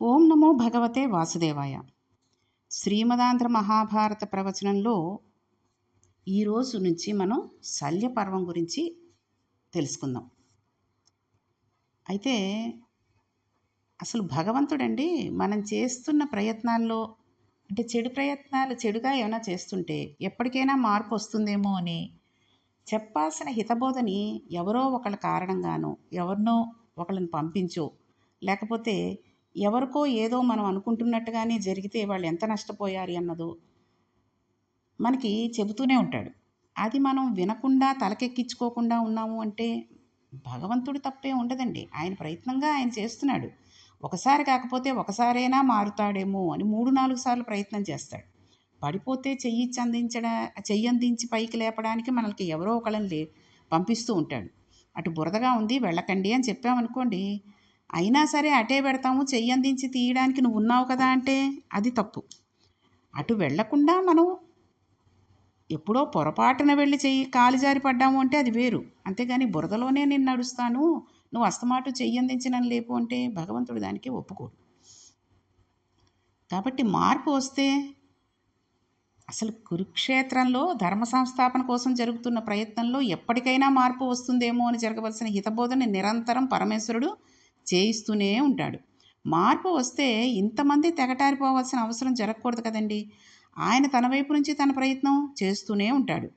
ఓం నమో భగవతే వాసుదేవాయ. శ్రీమదాంధ్ర మహాభారత ప్రవచనంలో ఈరోజు నుంచి మనం శల్యపర్వం గురించి తెలుసుకుందాం. అయితే అసలు భగవంతుడండి మనం చేస్తున్న ప్రయత్నాల్లో అంటే చెడు ప్రయత్నాలు చెడుగా ఏమైనా చేస్తుంటే ఎప్పటికైనా మార్పు వస్తుందేమో అని చెప్పాల్సిన హితబోధని ఎవరో ఒకళ్ళ కారణంగానో ఎవరినో ఒకళ్ళని పంపించో లేకపోతే ఎవరికో ఏదో మనం అనుకుంటున్నట్టుగానే జరిగితే వాళ్ళు ఎంత నష్టపోయారు అన్నదో మనకి చెబుతూనే ఉంటాడు. అది మనం వినకుండా తలకెక్కించుకోకుండా ఉన్నాము అంటే భగవంతుడు తప్పే ఉండదండి. ఆయన ప్రయత్నంగా ఆయన చేస్తున్నాడు. ఒకసారి కాకపోతే ఒకసారైనా మారుతాడేమో అని మూడు నాలుగు సార్లు ప్రయత్నం చేస్తాడు. పడిపోతే చెయ్యి అందించడా చెయ్యి అందించి పైకి లేపడానికి మనకి ఎవరో ఒకళ్ళని లే పంపిస్తూ ఉంటాడు. అటు బురదగా ఉంది వెళ్ళకండి అని చెప్పామనుకోండి అయినా సరే అటే పెడతాము చెయ్యి అందించి తీయడానికి నువ్వు ఉన్నావు కదా అంటే అది తప్పు. అటు వెళ్ళకుండా మనం ఎప్పుడో పొరపాటున వెళ్ళి చెయ్యి కాలు జారి పడ్డాము అంటే అది వేరు. అంతేగాని బురదలోనే నేను నడుస్తాను నువ్వు అస్తమాటు చెయ్యి అందించిన లేపు అంటే భగవంతుడు దానికి ఒప్పుకోడు. కాబట్టి మార్పు వస్తే అసలు కురుక్షేత్రంలో ధర్మ సంస్థాపన కోసం జరుగుతున్న ప్రయత్నంలో ఎప్పటికైనా మార్పు వస్తుందేమో అని జరగవలసిన హితబోధన నిరంతరం పరమేశ్వరుడు చేయిస్తూనే ఉంటాడు. మార్పు వస్తే ఇంతమంది తెగటారిపోవాల్సిన అవసరం జరగకూడదు కదండి. ఆయన తన వైపు నుంచి తన ప్రయత్నం చేస్తూనే ఉంటాడు.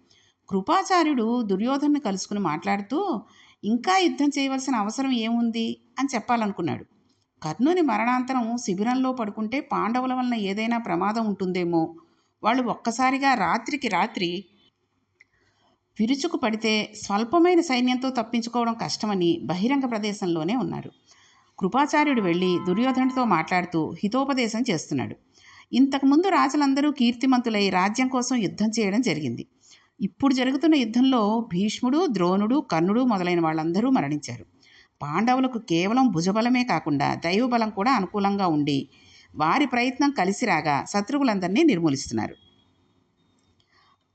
కృపాచార్యుడు దుర్యోధన్ని కలుసుకుని మాట్లాడుతూ ఇంకా యుద్ధం చేయవలసిన అవసరం ఏముంది? అని చెప్పాలనుకున్నాడు. కర్ణుని మరణాంతరం శిబిరంలో పడుకుంటే పాండవుల వలన ఏదైనా ప్రమాదం ఉంటుందేమో? వాళ్ళు ఒక్కసారిగా రాత్రికి రాత్రి విరుచుకు పడితే స్వల్పమైన సైన్యంతో తప్పించుకోవడం కష్టమని బహిరంగ ప్రదేశంలోనే ఉన్నారు. కృపాచార్యుడు వెళ్ళి దుర్యోధనుడితో మాట్లాడుతూ హితోపదేశం చేస్తున్నాడు. ఇంతకుముందు రాజులందరూ కీర్తిమంతులై రాజ్యం కోసం యుద్ధం చేయడం జరిగింది. ఇప్పుడు జరుగుతున్న యుద్ధంలో భీష్ముడు ద్రోణుడు కర్ణుడు మొదలైన వాళ్ళందరూ మరణించారు. పాండవులకు కేవలం భుజబలమే కాకుండా దైవబలం కూడా అనుకూలంగా ఉండి వారి ప్రయత్నం కలిసి రాగా శత్రువులందరినీ నిర్మూలిస్తున్నారు.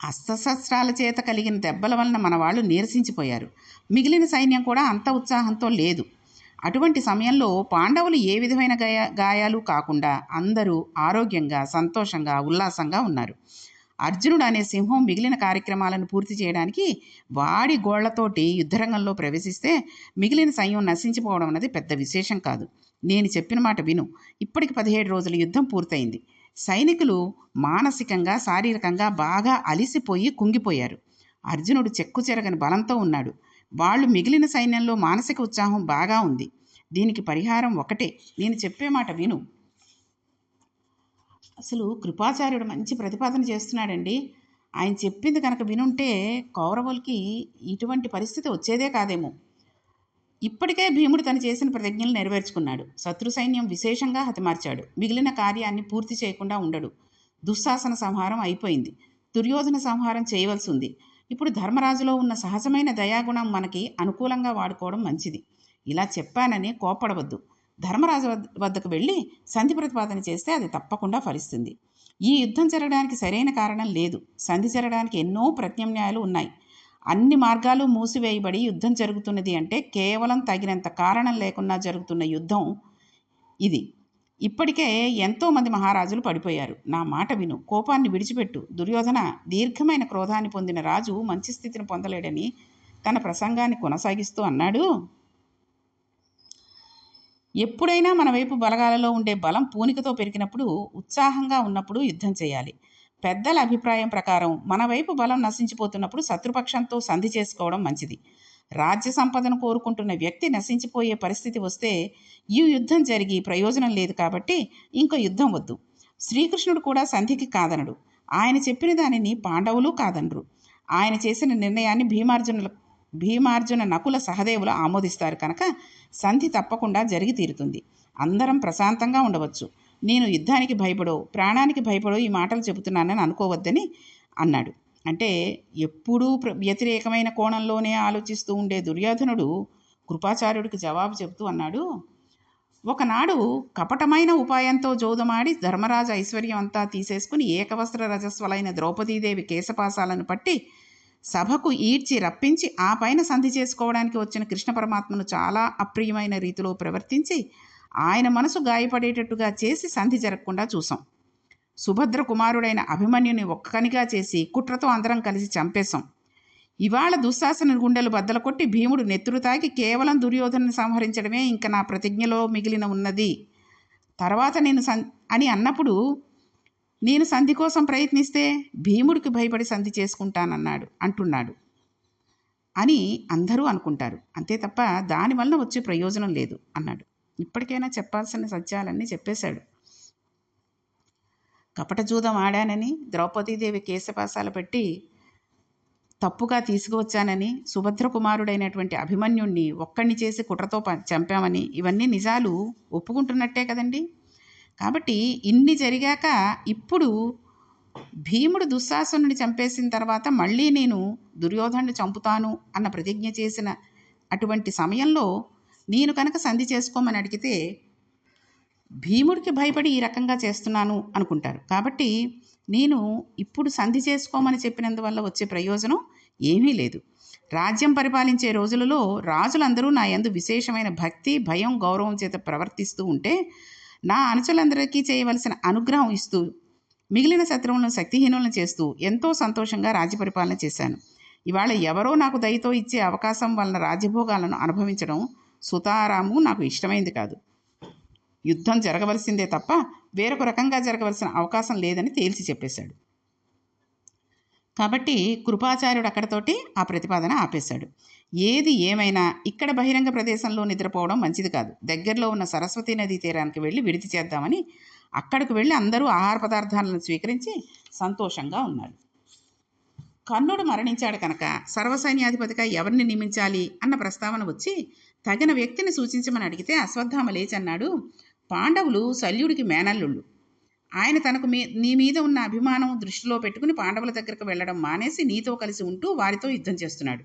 అస్త్రశస్త్రాల చేత కలిగిన దెబ్బల వలన మన వాళ్ళు నీరసించిపోయారు. మిగిలిన సైన్యం కూడా అంత ఉత్సాహంతో లేదు. అటువంటి సమయంలో పాండవులు ఏ విధమైన గాయ గాయాలు కాకుండా అందరూ ఆరోగ్యంగా సంతోషంగా ఉల్లాసంగా ఉన్నారు. అర్జునుడు అనే సింహం మిగిలిన కార్యక్రమాలను పూర్తి చేయడానికి వాడి గోళ్ళతోటి యుద్ధరంగంలో ప్రవేశిస్తే మిగిలిన సైన్యం నశించిపోవడం అనేది పెద్ద విశేషం కాదు. నేను చెప్పిన మాట విను. ఇప్పటికి పదిహేడు రోజుల యుద్ధం పూర్తయింది. సైనికులు మానసికంగా శారీరకంగా బాగా అలిసిపోయి కుంగిపోయారు. అర్జునుడు చెక్కు చెరగని బలంతో ఉన్నాడు. వాళ్ళు మిగిలిన సైన్యంలో మానసిక ఉత్సాహం బాగా ఉంది. దీనికి పరిహారం ఒకటే. నేను చెప్పే మాట విను. అసలు కృపాచార్యుడు మంచి ప్రతిపాదన చేస్తున్నాడండి. ఆయన చెప్పింది కనుక వినుంటే కౌరవులకి ఇటువంటి పరిస్థితి వచ్చేదే కాదేమో. ఇప్పటికే భీముడు తను చేసిన ప్రతిజ్ఞలు నెరవేర్చుకున్నాడు. శత్రు సైన్యం విశేషంగా హతమార్చాడు. మిగిలిన కార్యాన్ని పూర్తి చేయకుండా ఉండడు. దుశ్శాసన సంహారం అయిపోయింది. దుర్యోధన సంహారం చేయవలసి ఉంది. ఇప్పుడు ధర్మరాజులో ఉన్న సహజమైన దయాగుణం మనకి అనుకూలంగా వాడుకోవడం మంచిది. ఇలా చెప్పానని కోపడవద్దు ధర్మరాజు వద్దకు వెళ్ళి సంధి ప్రతిపాదన చేస్తే అది తప్పకుండా ఫలిస్తుంది. ఈ యుద్ధం జరగడానికి సరైన కారణం లేదు. సంధి జరగడానికి ఎన్నో ప్రత్యామ్నాయాలు ఉన్నాయి. అన్ని మార్గాలు మూసివేయబడి యుద్ధం జరుగుతున్నది అంటే కేవలం తగినంత కారణం లేకుండా జరుగుతున్న యుద్ధం ఇది. ఇప్పటికే ఎంతోమంది మహారాజులు పడిపోయారు. నా మాట విను. కోపాన్ని విడిచిపెట్టు. దుర్యోధన దీర్ఘమైన క్రోధాన్ని పొందిన రాజు మంచి స్థితిని పొందలేడని తన ప్రసంగాన్ని కొనసాగిస్తూ అన్నాడు. ఎప్పుడైనా మన వైపు బలగాలలో ఉండే బలం పూనికతో పెరిగినప్పుడు ఉత్సాహంగా ఉన్నప్పుడు యుద్ధం చేయాలి. పెద్దల అభిప్రాయం ప్రకారం మన వైపు బలం నశించిపోతున్నప్పుడు శత్రుపక్షంతో సంధి చేసుకోవడం మంచిది. రాజ్య సంపదను కోరుకుంటున్న వ్యక్తి నశించిపోయే పరిస్థితి వస్తే ఈ యుద్ధం జరిగి ప్రయోజనం లేదు కాబట్టి ఇంకో యుద్ధం వద్దు. శ్రీకృష్ణుడు కూడా సంధికి కాదనడు. ఆయన చెప్పిన దానిని పాండవులు కాదనరు. ఆయన చేసిన నిర్ణయాన్ని భీమార్జునుల భీమార్జున నకుల సహదేవులు ఆమోదిస్తారు కనుక సంధి తప్పకుండా జరిగి తీరుతుంది. అందరం ప్రశాంతంగా ఉండవచ్చు. నేను యుద్ధానికి భయపడో ప్రాణానికి భయపడో ఈ మాటలు చెబుతున్నానని అనుకోవద్దని అన్నాడు. అంటే ఎప్పుడూ వ్యతిరేకమైన కోణంలోనే ఆలోచిస్తూ ఉండే దుర్యోధనుడు కృపాచార్యుడికి జవాబు చెబుతూ అన్నాడు ఒకనాడు కపటమైన ఉపాయంతో జోదమాడి ధర్మరాజు ఐశ్వర్యం అంతా తీసేసుకుని ఏకవస్త్ర రజస్వలైన ద్రౌపదీదేవి కేశపాసాలను పట్టి సభకు ఈడ్చి రప్పించి ఆ పైన సంధి చేసుకోవడానికి వచ్చిన కృష్ణ పరమాత్మను చాలా అప్రియమైన రీతిలో ప్రవర్తించి ఆయన మనసు గాయపడేటట్టుగా చేసి సంధి జరగకుండా చూసాం సుభద్ర కుమారుడైన అభిమన్యుని ఒక్కనిగా చేసి కుట్రతో అందరం కలిసి చంపేశాం. ఇవాళ దుశ్శాసన గుండెలు బద్దలు కొట్టి భీముడు నెత్తురు తాకి కేవలం దుర్యోధనను సంహరించడమే ఇంకా నా ప్రతిజ్ఞలో మిగిలిన ఉన్నది. తర్వాత నేను సం అని అన్నప్పుడు నేను సంధి కోసం ప్రయత్నిస్తే భీముడికి భయపడి సంధి చేసుకుంటానన్నాడు అంటున్నాడు. అని అందరూ అనుకుంటారు. అంతే తప్ప దానివల్ల వచ్చే ప్రయోజనం లేదు అన్నాడు. ఇప్పటికైనా చెప్పాల్సిన సత్యాలన్నీ చెప్పేశాడు. కపట జూదం ఆడానని ద్రౌపదీదేవి కేశపాసాలు పెట్టి తప్పుగా తీసుకువచ్చానని సుభద్రకుమారుడైనటువంటి అభిమన్యుణ్ణి ఒక్కడిని చేసి కుట్రతో ప- చంపామని ఇవన్నీ నిజాలు ఒప్పుకుంటున్నట్టే కదండి. కాబట్టి ఇన్ని జరిగాక ఇప్పుడు భీముడు దుశ్శాసనుని చంపేసిన తర్వాత మళ్ళీ నేను దుర్యోధను చంపుతాను అన్న ప్రతిజ్ఞ చేసిన అటువంటి సమయంలో నేను కనుక సంధి చేసుకోమని అడిగితే భీముడికి భయపడి ఈ రకంగా చేస్తున్నాను అనుకుంటారు. కాబట్టి నేను ఇప్పుడు సంధి చేసుకోమని చెప్పినందువల్ల వచ్చే ప్రయోజనం ఏమీ లేదు. రాజ్యం పరిపాలించే రోజులలో రాజులందరూ నా యందు విశేషమైన భక్తి భయం గౌరవం చేత ప్రవర్తిస్తూ ఉంటే నా అనుచరులందరికీ చేయవలసిన అనుగ్రహం ఇస్తూ మిగిలిన శత్రువులను శక్తిహీనులను చేస్తూ ఎంతో సంతోషంగా రాజ్య పరిపాలన చేశాను. ఇవాళ ఎవరో నాకు దయతో ఇచ్చే అవకాశం వలన రాజ్యభోగాలను అనుభవించడం సుతారాము నాకు ఇష్టమైంది కాదు. యుద్ధం జరగవలసిందే తప్ప వేరొక రకంగా జరగవలసిన అవకాశం లేదని తేల్చి చెప్పేశాడు. కాబట్టి కృపాచార్యుడు అక్కడతోటి ఆ ప్రతిపాదన ఆపేశాడు. ఏది ఏమైనా ఇక్కడ బహిరంగ ప్రదేశంలో నిద్రపోవడం మంచిది కాదు. దగ్గరలో ఉన్న సరస్వతీ నదీ తీరానికి వెళ్ళి విడిది చేద్దామని అక్కడికి వెళ్ళి అందరూ ఆహార పదార్థాలను స్వీకరించి సంతోషంగా ఉన్నారు కర్ణుడు మరణించాడు కనుక సర్వసైన్యాధిపతిగా ఎవరిని నియమించాలి అన్న ప్రస్తావన వచ్చి తగిన వ్యక్తిని సూచించమని అడిగితే అశ్వత్థామ లేచి అన్నాడు పాండవులు శల్యుడికి మేనల్లుళ్ళు. ఆయన తనకు మీ నీ మీద ఉన్న అభిమానం దృష్టిలో పెట్టుకుని పాండవుల దగ్గరకు వెళ్ళడం మానేసి నీతో కలిసి ఉంటూ వారితో యుద్ధం చేస్తున్నాడు.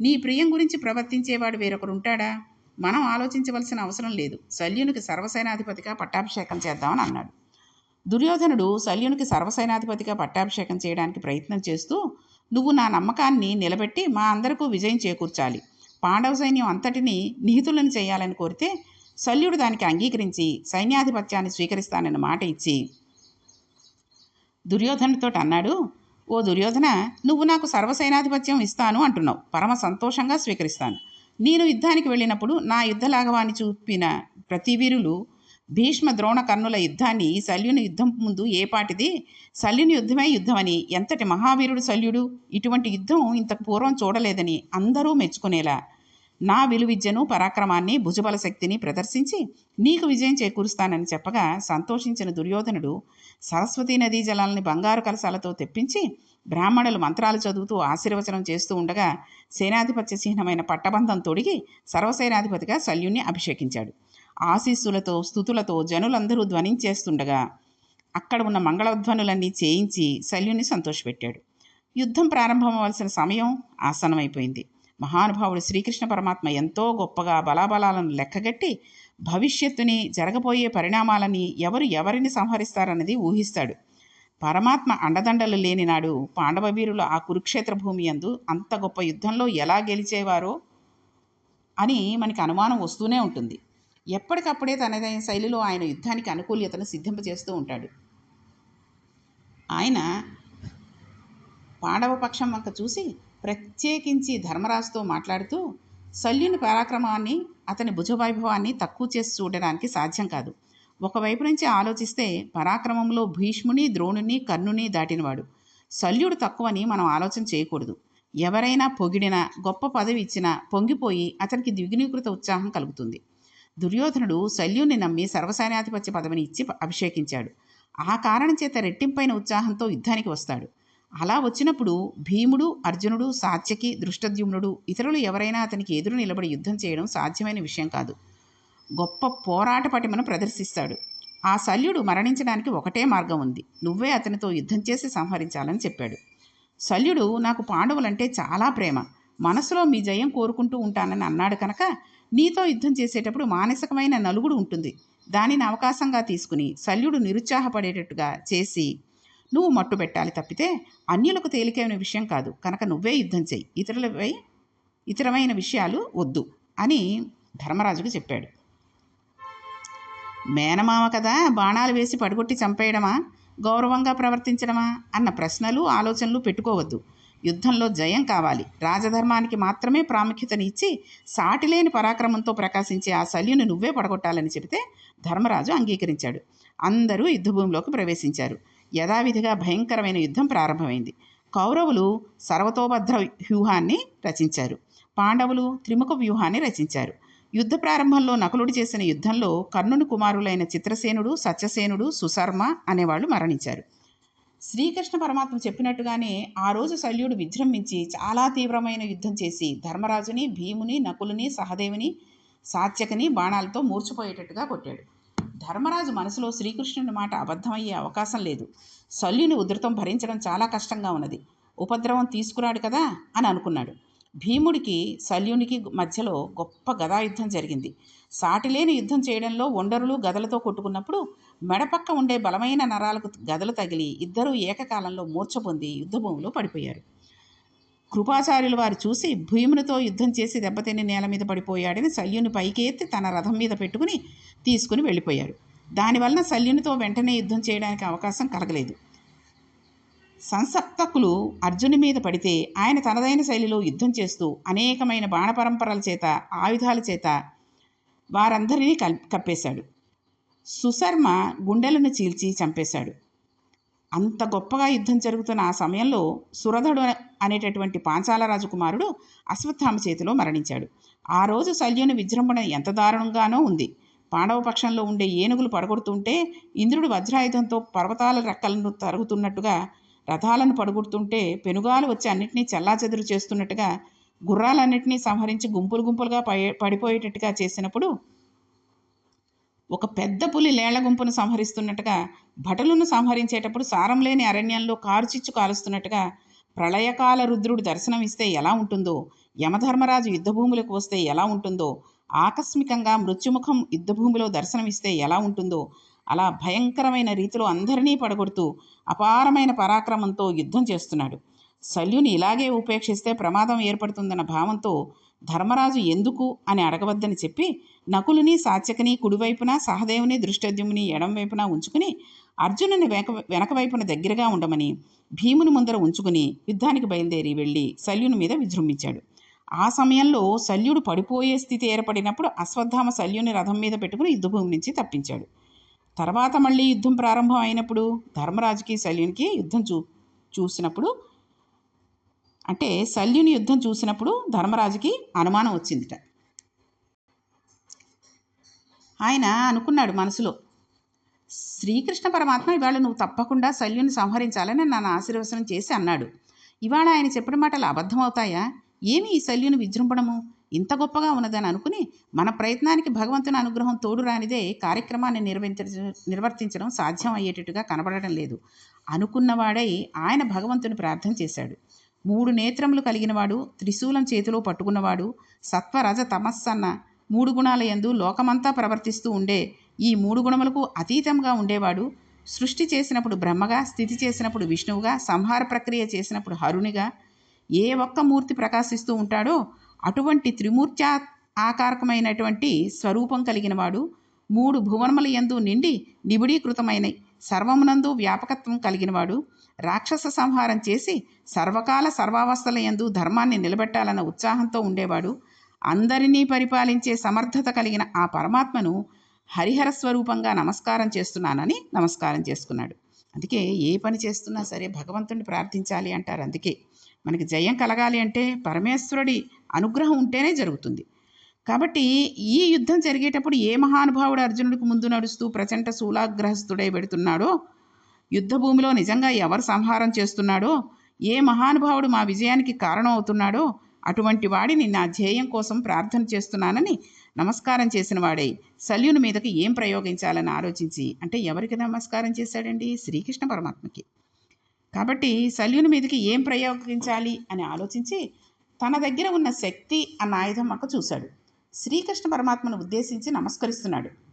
నీ ప్రియం గురించి ప్రవర్తించేవాడు వేరొకరు ఉంటాడా? మనం ఆలోచించవలసిన అవసరం లేదు. శల్యునికి సర్వసేనాధిపతిగా పట్టాభిషేకం చేద్దామని అన్నాడు. దుర్యోధనుడు శల్యునికి సర్వసేనాధిపతిగా పట్టాభిషేకం చేయడానికి ప్రయత్నం చేస్తూ నువ్వు నా నమ్మకాన్ని నిలబెట్టి మా అందరికీ విజయం చేకూర్చాలి. పాండవ సైన్యం అంతటిని నిహితులను చేయాలని కోరితే శల్యుడు దానికి అంగీకరించి సైన్యాధిపత్యాన్ని స్వీకరిస్తానని మాట ఇచ్చి దుర్యోధనుతో అన్నాడు ఓ దుర్యోధన నువ్వు నాకు సర్వసైనాధిపత్యం ఇస్తాను అంటున్నావు. పరమ సంతోషంగా స్వీకరిస్తాను. నేను యుద్ధానికి వెళ్ళినప్పుడు నా యుద్ధ లాఘవాన్ని చూపిన ప్రతి వీరులు భీష్మ ద్రోణ కర్ణుల యుద్ధాన్ని శల్యుని యుద్ధం ముందు ఏపాటిది శల్యుని యుద్ధమే యుద్ధమని. ఎంతటి మహావీరుడు శల్యుడు ఇటువంటి యుద్ధం ఇంతకు పూర్వం చూడలేదని అందరూ మెచ్చుకునేలా. నా విలువిద్యను పరాక్రమాన్ని భుజబల శక్తిని ప్రదర్శించి నీకు విజయం చేకూరుస్తానని చెప్పగా సంతోషించిన దుర్యోధనుడు సరస్వతీ నదీ జలాలని బంగారు కలశాలతో తెప్పించి బ్రాహ్మణులు మంత్రాలు చదువుతూ ఆశీర్వచనం చేస్తూ ఉండగా సేనాధిపత్య చిహ్నమైన పట్టబంధం తొడిగి సర్వసేనాధిపతిగా శల్యుణ్ణి అభిషేకించాడు. ఆశీస్సులతో స్థుతులతో జనులందరూ ధ్వనించేస్తుండగా అక్కడ ఉన్న మంగళధ్వనులన్నీ చేయించి శల్యుని సంతోషపెట్టాడు. యుద్ధం ప్రారంభమవలసిన సమయం ఆసనమైపోయింది మహానుభావుడు శ్రీకృష్ణ పరమాత్మ ఎంతో గొప్పగా బలాబలాలను లెక్కగట్టి భవిష్యత్తుని జరగబోయే పరిణామాలని ఎవరు ఎవరిని సంహరిస్తారన్నది ఊహిస్తాడు. పరమాత్మ అండదండలు లేనినాడు పాండవవీరులు పాండవ ఆ కురుక్షేత్ర భూమి యందు అంత గొప్ప యుద్ధంలో ఎలా గెలిచేవారో అని మనకి అనుమానం వస్తూనే ఉంటుంది. ఎప్పటికప్పుడే తనదైన శైలిలో ఆయన యుద్ధానికి అనుకూల్యతను సిద్ధింపజేస్తూ ఉంటాడు. ఆయన పాండవ పక్షం వంక చూసి ప్రత్యేకించి ధర్మరాజుతో మాట్లాడుతూ శల్యుని పరాక్రమాన్ని అతని భుజవైభవాన్ని తక్కువ చేసి చూడడానికి సాధ్యం కాదు. ఒకవైపు నుంచి ఆలోచిస్తే పరాక్రమంలో భీష్ముని ద్రోణుని కర్ణుని దాటినవాడు. శల్యుడు తక్కువని మనం ఆలోచన చేయకూడదు. ఎవరైనా పొగిడినా గొప్ప పదవి ఇచ్చినా పొంగిపోయి అతనికి ద్విగుణీకృత ఉత్సాహం కలుగుతుంది. దుర్యోధనుడు శల్యుని నమ్మి సర్వసైన్యాధిపత్య పదవిని ఇచ్చి అభిషేకించాడు. ఆ కారణం చేత రెట్టింపైన ఉత్సాహంతో యుద్ధానికి వస్తాడు. అలా వచ్చినప్పుడు భీముడు అర్జునుడు సాత్యకి దృష్టద్యుమ్నుడు ఇతరులు ఎవరైనా అతనికి ఎదురు నిలబడి యుద్ధం చేయడం సాధ్యమైన విషయం కాదు. గొప్ప పోరాట పటిమను ప్రదర్శిస్తాడు. ఆ శల్యుడు మరణించడానికి ఒకటే మార్గం ఉంది. నువ్వే అతనితో యుద్ధం చేసి సంహరించాలని చెప్పాడు. శల్యుడు నాకు పాండవులంటే చాలా ప్రేమ. మనసులో మీ జయం కోరుకుంటూ ఉంటానని అన్నాడు కనుక నీతో యుద్ధం చేసేటప్పుడు మానసికమైన నలుగుడు ఉంటుంది. దానిని అవకాశంగా తీసుకుని శల్యుడు నిరుత్సాహపడేటట్టుగా చేసి నువ్వు మట్టు పెట్టాలి తప్పితే అన్యులకు తేలికైన విషయం కాదు. కనుక నువ్వే యుద్ధం చెయ్యి. ఇతరులపై ఇతరమైన విషయాలు వద్దు అని ధర్మరాజుకు చెప్పాడు. మేనమామ కదా బాణాలు వేసి పడగొట్టి చంపేయడమా? గౌరవంగా ప్రవర్తించడమా? అన్న ప్రశ్నలు ఆలోచనలు పెట్టుకోవద్దు. యుద్ధంలో జయం కావాలి. రాజధర్మానికి మాత్రమే ప్రాముఖ్యతని ఇచ్చి సాటిలేని పరాక్రమంతో ప్రకాశించే ఆ శల్యుని నువ్వే పడగొట్టాలని చెబితే ధర్మరాజు అంగీకరించాడు. అందరూ యుద్ధభూమిలోకి ప్రవేశించారు. యథావిధిగా భయంకరమైన యుద్ధం ప్రారంభమైంది. కౌరవులు సర్వతోభద్ర వ్యూహాన్ని రచించారు. పాండవులు త్రిముఖ వ్యూహాన్ని రచించారు. యుద్ధ ప్రారంభంలో నకులుడు చేసిన యుద్ధంలో కర్ణుని కుమారులైన చిత్రసేనుడు సత్యసేనుడు సుశర్మ అనేవాళ్ళు మరణించారు. శ్రీకృష్ణ పరమాత్మ చెప్పినట్టుగానే ఆ రోజు శల్యుడు విజృంభించి చాలా తీవ్రమైన యుద్ధం చేసి ధర్మరాజుని భీముని నకులుని సహదేవుని సాత్యకని బాణాలతో మూర్చిపోయేటట్టుగా కొట్టాడు. ధర్మరాజు మనసులో శ్రీకృష్ణుని మాట అబద్ధమయ్యే అవకాశం లేదు. శల్యుని ఉధృతం భరించడం చాలా కష్టంగా ఉన్నది. ఉపద్రవం తీసుకురాడు కదా అని అనుకున్నాడు. భీముడికి శల్యునికి మధ్యలో గొప్ప గదాయుద్ధం జరిగింది. సాటిలేని యుద్ధం చేయడంలో ఒండరులు గదలతో కొట్టుకున్నప్పుడు మెడపక్క ఉండే బలమైన నరాలకు గదలు తగిలి ఇద్దరూ ఏకకాలంలో మూర్చ పొంది యుద్ధభూమిలో పడిపోయారు. కృపాచార్యులు వారు చూసి భీమునితో యుద్ధం చేసి దెబ్బతిని నేల మీద పడిపోయాడని శల్యుని పైకి ఎత్తి తన రథం మీద పెట్టుకుని తీసుకుని వెళ్ళిపోయాడు. దానివలన శల్యునితో వెంటనే యుద్ధం చేయడానికి అవకాశం కలగలేదు. సంసప్తకులు అర్జుని మీద పడితే ఆయన తనదైన శైలిలో యుద్ధం చేస్తూ అనేకమైన బాణపరంపరల చేత ఆయుధాల చేత వారందరినీ కల్ కప్పేశాడు. సుశర్మ గుండెలను చీల్చి చంపేశాడు. అంత గొప్పగా యుద్ధం జరుగుతున్న ఆ సమయంలో సురధుడు అనేటటువంటి పాంచాల రాజకుమారుడు అశ్వత్థామ చేతిలో మరణించాడు. ఆ రోజు శల్యుని విజృంభణ ఎంత దారుణంగానో ఉంది. పాండవ పక్షంలో ఉండే ఏనుగులు పడగొడుతుంటే ఇంద్రుడు వజ్రాయుధంతో పర్వతాల రెక్కలను తరుగుతున్నట్టుగా రథాలను పడగొడుతుంటే పెనుగాలు వచ్చి అన్నింటినీ చెల్లాచెదురు చేస్తున్నట్టుగా గుర్రాలన్నింటినీ సంహరించి గుంపులు గుంపులుగా పడిపోయేటట్టుగా చేసినప్పుడు ఒక పెద్ద పులి లేళ్ళ గుంపును సంహరిస్తున్నట్టుగా భటులను సంహరించేటప్పుడు సారం లేని అరణ్యంలో కారుచిచ్చు కాలుస్తున్నట్టుగా ప్రళయకాల రుద్రుడు దర్శనమిస్తే ఎలా ఉంటుందో యమధర్మరాజు యుద్ధభూములకు వస్తే ఎలా ఉంటుందో ఆకస్మికంగా మృత్యుముఖం యుద్ధభూమిలో దర్శనమిస్తే ఎలా ఉంటుందో అలా భయంకరమైన రీతిలో అందరినీ పడగొడుతూ అపారమైన పరాక్రమంతో యుద్ధం చేస్తున్నాడు. శల్యుని ఇలాగే ఉపేక్షిస్తే ప్రమాదం ఏర్పడుతుందన్న భావంతో ధర్మరాజు ఎందుకు అని అడగవద్దని చెప్పి నకులుని సాత్యకని కుడివైపున సహదేవుని దృష్టద్యుముని ఎడంవైపున ఉంచుకుని అర్జునుని వెనక వెనకవైపున దగ్గరగా ఉండమని భీముని ముందర ఉంచుకుని యుద్ధానికి బయలుదేరి వెళ్ళి శల్యుని మీద విజృంభించాడు. ఆ సమయంలో శల్యుడు పడిపోయే స్థితి ఏర్పడినప్పుడు అశ్వత్థామ శల్యుని రథం మీద పెట్టుకుని యుద్ధభూమి నుంచి తప్పించాడు. తర్వాత మళ్ళీ యుద్ధం ప్రారంభం అయినప్పుడు ధర్మరాజుకి శల్యునికి యుద్ధం చూ చూసినప్పుడు అంటే శల్యుని యుద్ధం చూసినప్పుడు ధర్మరాజుకి అనుమానం వచ్చిందిట. ఆయన అనుకున్నాడు మనసులో శ్రీకృష్ణ పరమాత్మ ఇవాళ నువ్వు తప్పకుండా శల్యుని సంహరించాలని నన్ను ఆశీర్వచనం చేసి అన్నాడు. ఇవాళ ఆయన చెప్పిన మాటలు అబద్ధమవుతాయా? ఏమి ఈ శల్యుని విజృంభణము? ఇంత గొప్పగా ఉన్నదని అనుకుని మన ప్రయత్నానికి భగవంతుని అనుగ్రహం తోడు రానిదే కార్యక్రమాన్ని నిర్వహించ నిర్వర్తించడం సాధ్యం అయ్యేటట్టుగా కనబడటం లేదు. అనుకున్నవాడై ఆయన భగవంతుని ప్రార్థన చేశాడు. మూడు నేత్రములు కలిగినవాడు త్రిశూలం చేతిలో పట్టుకున్నవాడు సత్వరజ తమస్సన్న. మూడు గుణాల యందు లోకమంతా ప్రవర్తిస్తూ ఉండే ఈ మూడు గుణములకు అతీతంగా ఉండేవాడు. సృష్టి చేసినప్పుడు బ్రహ్మగా స్థితి చేసినప్పుడు విష్ణువుగా సంహార ప్రక్రియ చేసినప్పుడు హరునిగా ఏ ఒక్క మూర్తి ప్రకాశిస్తూ ఉంటాడో అటువంటి త్రిమూర్త్యా ఆకారకమైనటువంటి స్వరూపం కలిగినవాడు. మూడు భువనముల యందు నిండి నిబిడీకృతమైన సర్వమునందు వ్యాపకత్వం కలిగినవాడు. రాక్షస సంహారం చేసి సర్వకాల సర్వావస్థల యందు ధర్మాన్ని నిలబెట్టాలన్న ఉత్సాహంతో ఉండేవాడు. అందరినీ పరిపాలించే సమర్థత కలిగిన ఆ పరమాత్మను హరిహర స్వరూపంగా నమస్కారం చేస్తున్నానని నమస్కారం చేసుకున్నాడు. అందుకే ఏ పని చేస్తున్నా సరే భగవంతుడిని ప్రార్థించాలి అంటారు అందుకే. మనకి జయం కలగాలి అంటే పరమేశ్వరుడి అనుగ్రహం ఉంటేనే జరుగుతుంది. కాబట్టి ఈ యుద్ధం జరిగేటప్పుడు ఏ మహానుభావుడు అర్జునుడికి ముందు నడుస్తూ ప్రచండ శూలాగ్రహస్థుడై పెడుతున్నాడో యుద్ధభూమిలో నిజంగా ఎవరు సంహారం చేస్తున్నాడో ఏ మహానుభావుడు మా విజయానికి కారణం అవుతున్నాడో అటువంటి వాడిని నా ధ్యేయం కోసం ప్రార్థన చేస్తున్నానని నమస్కారం చేసిన వాడై. శల్యుని మీదకి ఏం ప్రయోగించాలని ఆలోచించి అంటే ఎవరికి నమస్కారం చేశాడండి? శ్రీకృష్ణ పరమాత్మకి. కాబట్టి శల్యుని మీదకి ఏం ప్రయోగించాలి అని ఆలోచించి తన దగ్గర ఉన్న శక్తి అన్న ఆయుధం అక్క చూశాడు. శ్రీకృష్ణ పరమాత్మను ఉద్దేశించి నమస్కరిస్తున్నాడు.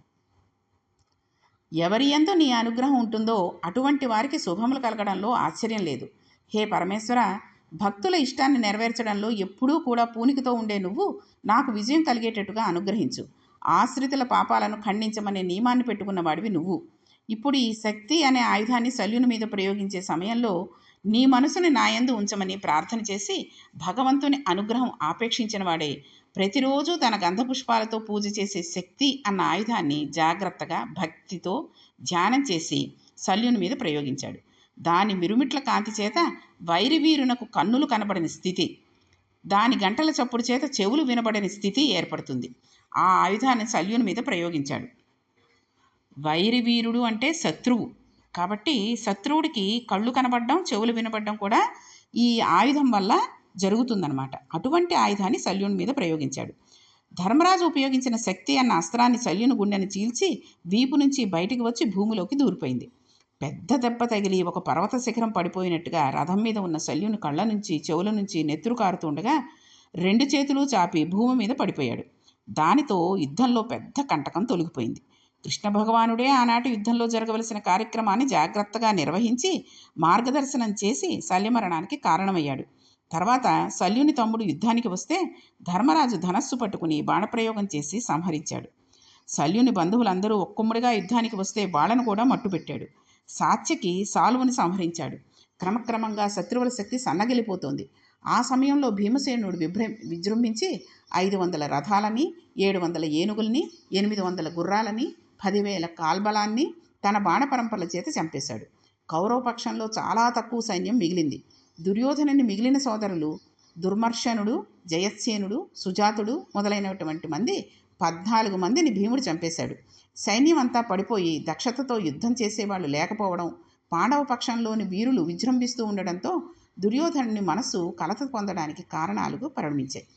ఎవరి ఎందు నీ అనుగ్రహం ఉంటుందో అటువంటి వారికి శుభములు కలగడంలో ఆశ్చర్యం లేదు. హే పరమేశ్వర భక్తుల ఇష్టాన్ని నెరవేర్చడంలో ఎప్పుడూ కూడా పూనికతో ఉండే నువ్వు నాకు విజయం కలిగేటట్టుగా అనుగ్రహించు. ఆశ్రితుల పాపాలను ఖండించమనే నియమాన్ని పెట్టుకున్న వాడివి నువ్వు. ఇప్పుడు ఈ శక్తి అనే ఆయుధాన్ని శల్యుని మీద ప్రయోగించే సమయంలో నీ మనసుని నాయందు ఉంచమని ప్రార్థన చేసి భగవంతుని అనుగ్రహం ఆపేక్షించిన వాడే. ప్రతిరోజు తన గంధపుష్పాలతో పూజ చేసే శక్తి అన్న ఆయుధాన్ని జాగ్రత్తగా భక్తితో ధ్యానం చేసి శల్యుని మీద ప్రయోగించాడు. దాని మిరుమిట్ల కాంతి చేత వైరివీరునకు కన్నులు కనబడని స్థితి దాని గంటల చప్పుడు చేత చెవులు వినబడని స్థితి ఏర్పడుతుంది. ఆ ఆయుధాన్ని శల్యుని మీద ప్రయోగించాడు. వైరివీరుడు అంటే శత్రువు. కాబట్టి శత్రువుడికి కళ్ళు కనబడడం చెవులు వినబడడం కూడా ఈ ఆయుధం వల్ల జరుగుతుందన్నమాట. అటువంటి ఆయుధాన్ని శల్యుని మీద ప్రయోగించాడు. ధర్మరాజు ఉపయోగించిన శక్తి అన్న అస్త్రాన్ని శల్యుని గుండెని చీల్చి వీపు నుంచి బయటికి వచ్చి భూమిలోకి దూరిపోయింది. పెద్ద దెబ్బ తగిలి ఒక పర్వత శిఖరం పడిపోయినట్టుగా రథం మీద ఉన్న శల్యుని కళ్ళ నుంచి చెవుల నుంచి నెత్తురు కారుతుండగా రెండు చేతులు చాపి భూమి మీద పడిపోయాడు. దానితో యుద్ధంలో పెద్ద కంటకం తొలగిపోయింది. కృష్ణ భగవానుడే ఆనాటి యుద్ధంలో జరగవలసిన కార్యక్రమాన్ని జాగ్రత్తగా నిర్వహించి మార్గదర్శనం చేసి శల్యమరణానికి కారణమయ్యాడు. తర్వాత శల్యుని తమ్ముడు యుద్ధానికి వస్తే ధర్మరాజు ధనస్సు పట్టుకుని బాణప్రయోగం చేసి సంహరించాడు. శల్యుని బంధువులందరూ ఒక్కొమ్మడిగా యుద్ధానికి వస్తే వాళ్ళను కూడా మట్టుపెట్టాడు. సాత్యకి సాలువుని సంహరించాడు. క్రమక్రమంగా శత్రువుల శక్తి సన్నగిలిపోతోంది. ఆ సమయంలో భీమసేనుడు విభ్ర విజృంభించి ఐదు వందల రథాలని ఏడు వందల ఏనుగుల్ని ఎనిమిది వందల గుర్రాలని పదివేల కాల్బలాన్ని తన బాణపరంపరల చేత చంపేశాడు. కౌరవపక్షంలో చాలా తక్కువ సైన్యం మిగిలింది. దుర్యోధనుని మిగిలిన సోదరులు దుర్మర్షనుడు జయత్సేనుడు సుజాతుడు మొదలైనటువంటి మంది పద్నాలుగు మందిని భీముడు చంపేశాడు. సైన్యం అంతా పడిపోయి దక్షతతో యుద్ధం చేసేవాళ్ళు లేకపోవడం పాండవ పక్షంలోని వీరులు విజృంభిస్తూ ఉండడంతో దుర్యోధనుని మనస్సు కలత పొందడానికి కారణాలుగా పరిణమించాయి.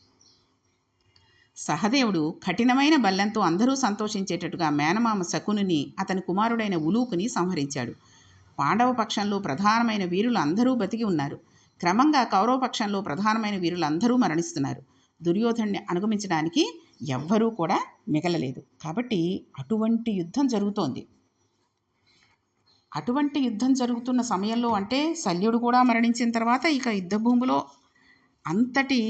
సహదేవుడు కఠినమైన బల్లంతో అందరూ సంతోషించేటట్టుగా మేనమామ శకునుని అతని కుమారుడైన ఉలూకుని సంహరించాడు. పాండవ పక్షంలో ప్రధానమైన వీరులు అందరూ బతికి ఉన్నారు. క్రమంగా కౌరవ పక్షంలో ప్రధానమైన వీరులందరూ మరణిస్తున్నారు. దుర్యోధన్ని అనుగమించడానికి ఎవ్వరూ కూడా మిగలలేదు. కాబట్టి అటువంటి యుద్ధం జరుగుతోంది. అటువంటి యుద్ధం జరుగుతున్న సమయంలో అంటే శల్యుడు కూడా మరణించిన తర్వాత ఇక యుద్ధభూమిలో అంతటి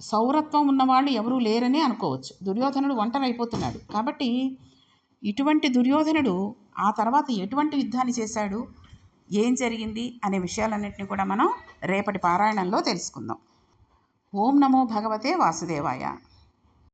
సౌరత్వం ఉన్నవాళ్ళు ఎవరూ లేరని అనుకోవచ్చు. దుర్యోధనుడు ఒంటరి అయిపోతున్నాడు కాబట్టి ఇటువంటి దుర్యోధనుడు ఆ తర్వాత ఎటువంటి యుద్ధాన్ని చేశాడు? ఏం జరిగింది? అనే విషయాలన్నింటినీ కూడా మనం రేపటి పారాయణంలో తెలుసుకుందాం. ఓం నమో భగవతే వాసుదేవాయ.